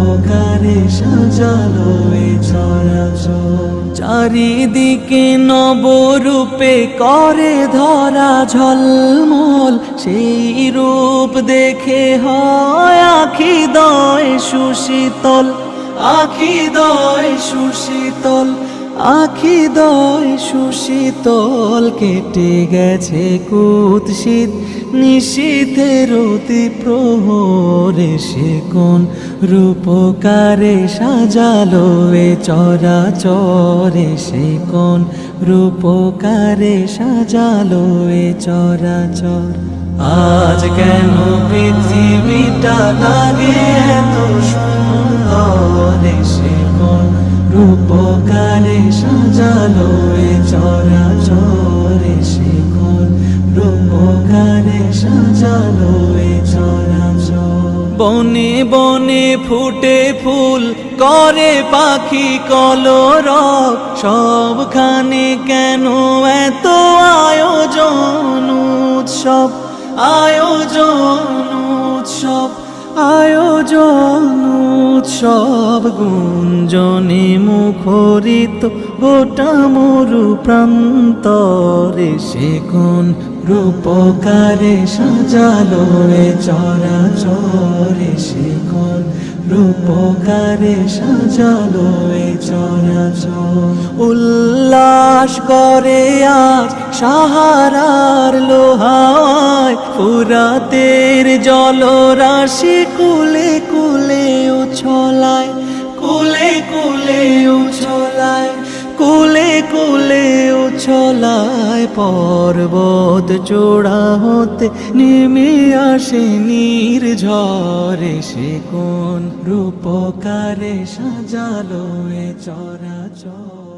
রূপকারে সাজালো এ চরাচর চারিদিকে নবরূপে করে ধরা ঝলমল, সেই রূপ দেখে হয় আখি দয় সুশীতল, আখি দয় সুশীতল। আখি দয় সুশীতল কেটে গেছে কুৎসিত। নিশীথের অতি প্রহরে সে কোন রূপকারে সাজালো এ চরাচরে সে কোন রূপকারে সাজালো এ চরাচর। আজ কেন পৃথিবীটা লাগে এত সাজালো এ বনে বনে ফুটে ফুল, করে পাখি কলর। সবখানে কেন এত আয়োজন উৎসব? আয়োজন উৎসব, আয়োজন উৎসব গুঞ্জনে মুখরিত গোটা মরু প্রান্তরে সে কোন রূপকারে সাজালো রে চরা চরাচরে? সে কোন রূপকারে সাজালো এ চরাচর? উল্লাস করে আজ সাহারার লোহায়, ফুরাতের জলরাশি কুলে কুলে উছলায় কুলে কুলে উছলায় কুলে কুলে ছলায় পর্বত চোড়া হতে নেমে আসে নীর ঝরে সে কোন রূপকারে সাজালো এ চরাচর।